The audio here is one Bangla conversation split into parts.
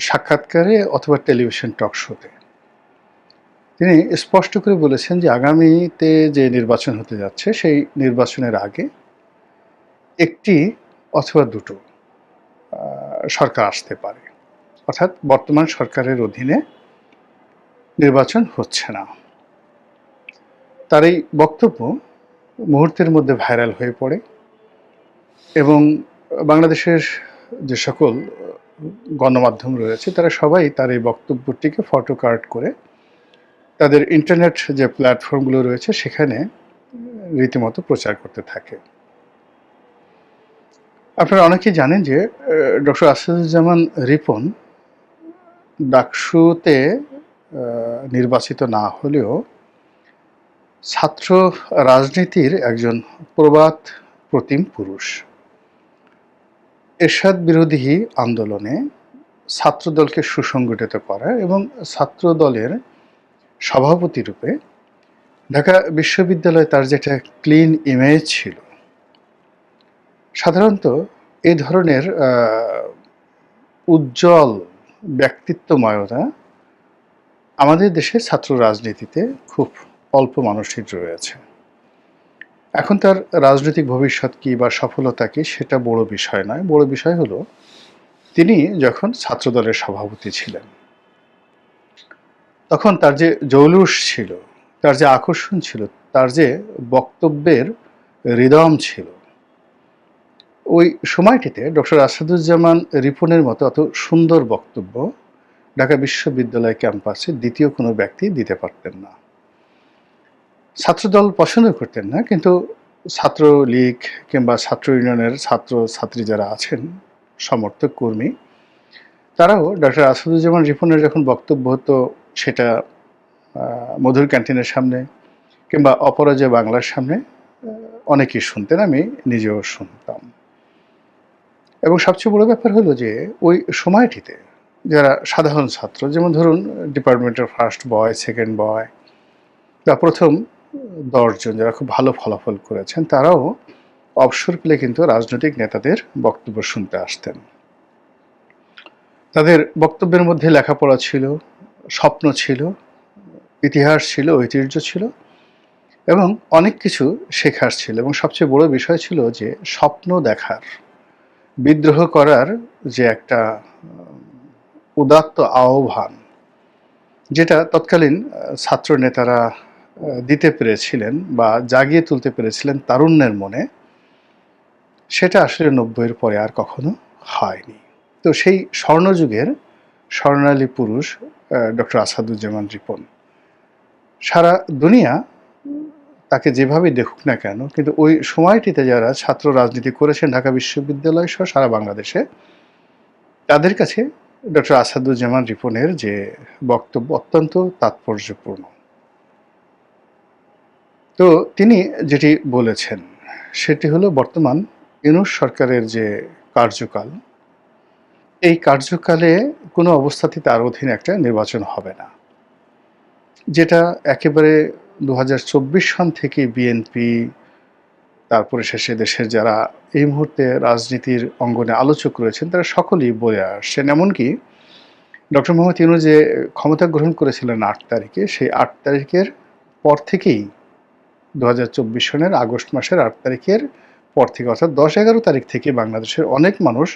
সাক্ষাৎকারে অথবা টেলিভিশন টক শোতে। তিনি স্পষ্ট করে বলেছেন যে আগামীতে যে নির্বাচন হতে যাচ্ছে, সেই নির্বাচনের আগে একটি অথবা দুটো সরকার আসতে পারে। অর্থাৎ বর্তমান সরকারের অধীনে নির্বাচন হচ্ছে না। তার এই বক্তব্য মুহূর্তের মধ্যে ভাইরাল হয়ে পড়ে এবং বাংলাদেশের যে সকল গণমাধ্যম রয়েছে, তারা সবাই তার এই বক্তব্যটিকে ফটো কার্ড করে তাদের ইন্টারনেট যে প্ল্যাটফর্মগুলো রয়েছে, সেখানে রীতিমতো প্রচার করতে থাকে। আপনারা অনেকেই জানেন যে ডক্টর আসাদুজ্জামান রিপন ডাকসুতে নির্বাচিত না হলেও ছাত্র রাজনীতির একজন প্রবাদ প্রতিম পুরুষ। এরশাদ বিরোধী আন্দোলনে ছাত্রদলকে সুসংগঠিত করা এবং ছাত্রদলের সভাপতি রূপে ঢাকা বিশ্ববিদ্যালয়ে তার যেটা ক্লিন ইমেজ ছিল। সাধারণত এ ধরনের উজ্জ্বল ব্যক্তিত্বময়তা আমাদের দেশে ছাত্র রাজনীতিতে খুব অল্প মানুষই রয়েছে। এখন তার রাজনৈতিক ভবিষ্যৎ কি বা সফলতা কি সেটা বড় বিষয় নয়। বড় বিষয় হলো, তিনি যখন ছাত্রদলের সভাপতি ছিলেন, তখন তার যে জৌলুস ছিল, তার যে আকর্ষণ ছিল, তার যে বক্তব্যের হৃদম ছিল, ওই সময়টিতে ডক্টর আসাদুজ্জামান রিপনের মতো অত সুন্দর বক্তব্য ঢাকা বিশ্ববিদ্যালয় ক্যাম্পাসে দ্বিতীয় কোনো ব্যক্তি দিতে পারতেন না। ছাত্রদল পছন্দ করতেন না, কিন্তু ছাত্র লীগ কিংবা ছাত্র ইউনিয়নের ছাত্র ছাত্রী যারা আছেন, সমর্থক, কর্মী, তারাও ডক্টর আসাদুজ্জামান রিপনের যখন বক্তব্য হতো সেটা মধুর ক্যান্টিনের সামনে কিংবা অপরাজয় বাংলার সামনে অনেকেই শুনতেন, আমি নিজেও শুনতাম। এবং সবচেয়ে বড় ব্যাপার হলো যে, ওই সময়টিতে যারা সাধারণ ছাত্র, যেমন ধরুন ডিপার্টমেন্টের ফার্স্ট বয় সেকেন্ড বয় বা প্রথম দশজন যারা খুব ভালো ফলাফল করেছেন, তারাও অবসর পেলে কিন্তু রাজনৈতিক নেতাদের বক্তব্য শুনতে আসতেন। তাদের বক্তব্যের মধ্যে লেখাপড়া ছিল, স্বপ্ন ছিল, ইতিহাস ছিল, ঐতিহ্য ছিল এবং অনেক কিছু শেখার ছিল এবং সবচেয়ে বড় বিষয় ছিল যে স্বপ্ন দেখার, বিদ্রোহ করার যে একটা, উদাত্ত আহ্বান, যেটা তৎকালীন ছাত্র নেতারা দিতে পেরেছিলেন বা জাগিয়ে তুলতে পেরেছিলেন তারুণ্যের মনে, সেটা আসলে নব্বইয়ের পরে আর কখনো হয়নি। তো সেই স্বর্ণযুগের স্বর্ণালী পুরুষ ডক্টর আসাদুজ্জামান রিপন, সারা দুনিয়া তাকে যেভাবে দেখুক না কেন, কিন্তু ওই সময়টিতে যারা ছাত্র রাজনীতি করেছেন ঢাকা বিশ্ববিদ্যালয় সহ সারা বাংলাদেশে, তাদের কাছে ডক্টর আসাদুজ্জামান রিপনের যে বক্তব্য অত্যন্ত তাৎপর্যপূর্ণ। তো তিনি যেটি বলেছেন, সেটি হলো বর্তমান ইউনুস সরকারের যে কার্যকাল, এই কার্যকালে কোনো অবস্থাতে তার অধীনে একটা নির্বাচন হবে না। যেটা একেবারে দু হাজার চব্বিশ সন থেকে বিএনপি, তারপরে শেষে দেশের যারা এই মুহূর্তে রাজনীতির অঙ্গনে আলোচক রয়েছেন, তারা সকলেই বলে আসছেন। এমনকি ডক্টর মোহাম্মদ ইউনু যে ক্ষমতা গ্রহণ করেছিলেন আট তারিখে, সেই আট তারিখের পর থেকেই দু হাজার চব্বিশ সনের আগস্ট মাসের আট তারিখের পর থেকে, অর্থাৎ দশ এগারো তারিখ থেকে বাংলাদেশের অনেক মানুষ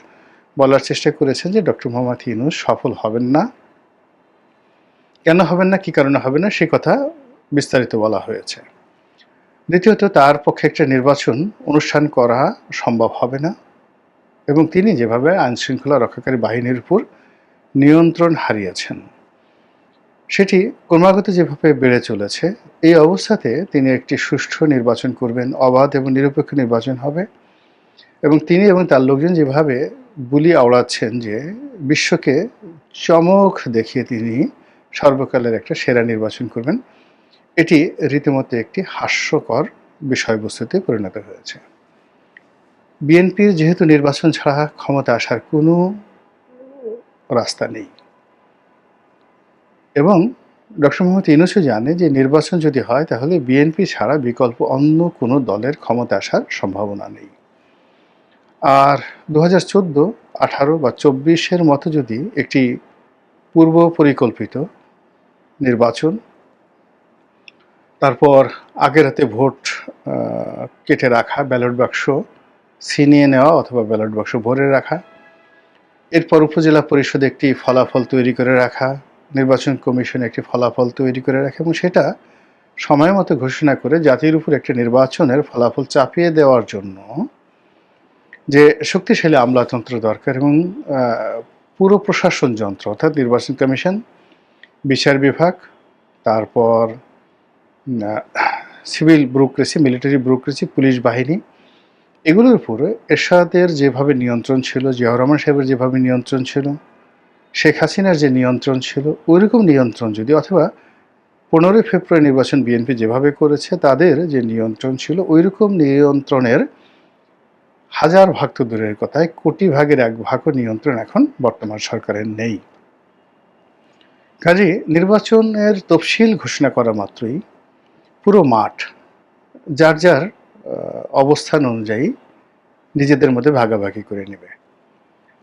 বলার চেষ্টা করেছেন যে ডক্টর মোহাম্মদ ইউনুস সফল হবেন না। কেন হবেন না, কি কারণে হবে না, সে কথা বিস্তারিত বলা হয়েছে। দ্বিতীয়ত, তার পক্ষে একটা নির্বাচন অনুষ্ঠান করা সম্ভব হবে না এবং তিনি যেভাবে আইন শৃঙ্খলা রক্ষাকারী বাহিনীর উপর নিয়ন্ত্রণ হারিয়েছেন। সেটি ক্রমাগত যেভাবে বেড়ে চলেছে, এই অবস্থাতে তিনি একটি সুষ্ঠু নির্বাচন করবেন, অবাধ এবং নিরপেক্ষ নির্বাচন হবে এবং তিনি এবং তার লোকজন যেভাবে বুলি আওড়াচ্ছেন যে বিশ্বকে চমক দেখিয়ে তিনি সর্বকালের একটা সেরা নির্বাচন করবেন, এটি রীতিমতো একটি হাস্যকর বিষয়বস্তুতে পরিণত হয়েছে। বিএনপির যেহেতু নির্বাচন ছাড়া ক্ষমতা আসার কোনো রাস্তা নেই। এবং ডক্টর মোহাম্মদ ইউনুসও জানে যে নির্বাচন যদি হয়, তাহলে বিএনপি ছাড়া বিকল্প অন্য কোনো দলের ক্ষমতা আসার সম্ভাবনা নেই। আর দু হাজার চোদ্দ, আঠারো বা চব্বিশের মতো যদি একটি পূর্ব পরিকল্পিত নির্বাচন, তারপর আগের রাতে ভোট কেটে রাখা, ব্যালট বাক্স ছিনিয়ে নেওয়া অথবা ব্যালট বাক্স ভরে রাখা, এরপর উপজেলা পরিষদে একটি ফলাফল তৈরি করে রাখা নির্বাচন কমিশন একটি ফলাফল তৈরি করে রাখে এবং সেটা সময় মতো ঘোষণা করে জাতির উপর একটি নির্বাচনের ফলাফল চাপিয়ে দেওয়ার জন্য যে শক্তিশালী আমলাতন্ত্র দরকার এবং পুরো প্রশাসন যন্ত্র, অর্থাৎ নির্বাচন কমিশন, বিচার বিভাগ, তারপর civil bureaucracy military bureaucracy police বাহিনী, এগুলোর উপরে এরশাদের যেভাবে নিয়ন্ত্রণ ছিল, জিয়াউর রহমান সাহেবের যেভাবে নিয়ন্ত্রণ ছিল শেখ হাসিনার যে নিয়ন্ত্রণ ছিল, ওইরকম নিয়ন্ত্রণ যদি, অথবা পনেরোই ফেব্রুয়ারি নির্বাচন বিএনপি যেভাবে করেছে, তাদের যে নিয়ন্ত্রণ ছিল, ওইরকম নিয়ন্ত্রণের হাজার ভাগ তো দূরের কথায় কোটি ভাগের এক ভাগও নিয়ন্ত্রণ এখন বর্তমান সরকারের নেই। কাজে নির্বাচনের তফসিল ঘোষণা করা মাত্রই পুরো মাঠ, যার যার অবস্থান অনুযায়ী নিজেদের মধ্যে ভাগাভাগি করে নেবে।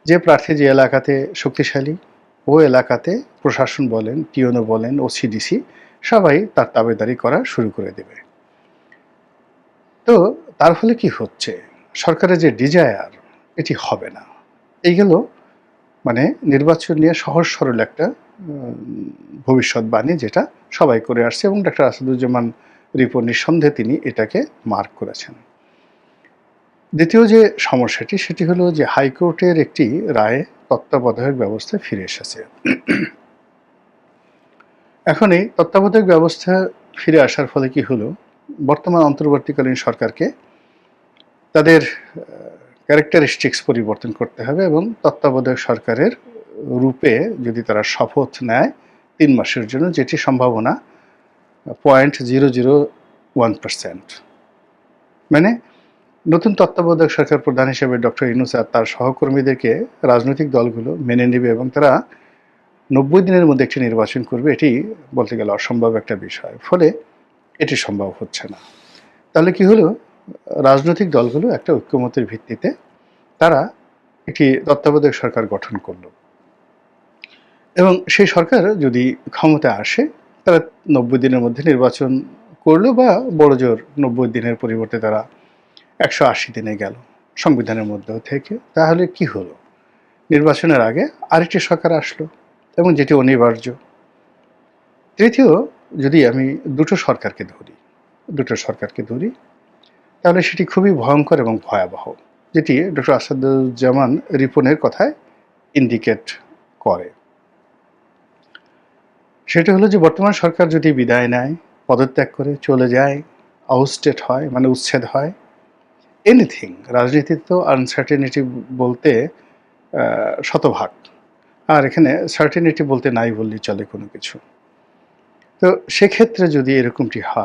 যে প্রার্থী যে এলাকাতে শক্তিশালী, ও এলাকাতে প্রশাসন বলেন টিওনো বলেন ও সিডিসি সবাই তার তাবেদারি করা শুরু করে দেবে। তো তার ফলে কি হচ্ছে? সরকারের যে ডিজায়ার, এটি হবে না। এইগুলো মানে নির্বাচন নিয়ে সহজ সরল একটা ভবিষ্যৎবাণী যেটা সবাই করে আসছে এবং ডাক্তার আসাদুজ্জামান রিপোর্ট নিঃসন্দেহে তিনি এটাকে মার্ক করেছেন। দ্বিতীয় যে সমস্যাটি, সেটি হলো যে হাইকোর্টের একটি রায়ে তত্ত্বাবধায়ক ব্যবস্থা ফিরে এসেছে। এখন এই তত্ত্বাবধায়ক ব্যবস্থা ফিরে আসার ফলে কি হলো? বর্তমান অন্তর্বর্তীকালীন সরকারকে তাদের ক্যারেক্টারিস্টিক্স পরিবর্তন করতে হবে এবং তত্ত্বাবধায়ক সরকারের রূপে যদি তারা শপথ নেয় তিন মাসের জন্য, যেটি সম্ভাবনা point zero zero one percent মানে নতুন তত্ত্বাবধায়ক সরকার প্রধান হিসেবে ডক্টর ইনুস আর তার সহকর্মীদেরকে রাজনৈতিক দলগুলো মেনে নেবে এবং তারা নব্বই দিনের মধ্যে একটি নির্বাচন করবে, এটি বলতে গেলে অসম্ভব একটা বিষয়। ফলে এটি সম্ভব হচ্ছে না। তাহলে কি হলো? রাজনৈতিক দলগুলো একটা ঐক্যমতের ভিত্তিতে তারা একটি তত্ত্বাবধায়ক সরকার গঠন করল। এবং সেই সরকার যদি ক্ষমতায় আসে, তারা নব্বই দিনের মধ্যে নির্বাচন করল বা বড় জোর নব্বই দিনের পরিবর্তে তারা একশো আশি দিনে গেল। সংবিধানের মধ্যেও থেকে। তাহলে কি হলো? নির্বাচনের আগে আরেকটি সরকার আসলো এবং যেটি অনিবার্য। তৃতীয়, যদি আমি দুটো সরকারকে ধরি, দুটো সরকারকে ধরি, তাহলে সেটি খুবই ভয়ঙ্কর এবং ভয়াবহ, যেটি ডক্টর আসাদুজ্জামান রিপনের কথায় ইন্ডিকেট করে। সেটা হলো যে বর্তমান সরকার যদি বিদায় নেয়, পদত্যাগ করে চলে যায় আউস্টেট হয় মানে উচ্ছেদ হয় এনিথিং রাজনীতিতে তো আনসার্টেনিটি বলতে শতভাগ। আর এখানে সার্টেনিটি বলতে নাই বললেই চলে কোনো কিছু। তো সেক্ষেত্রে যদি এরকমটি হয়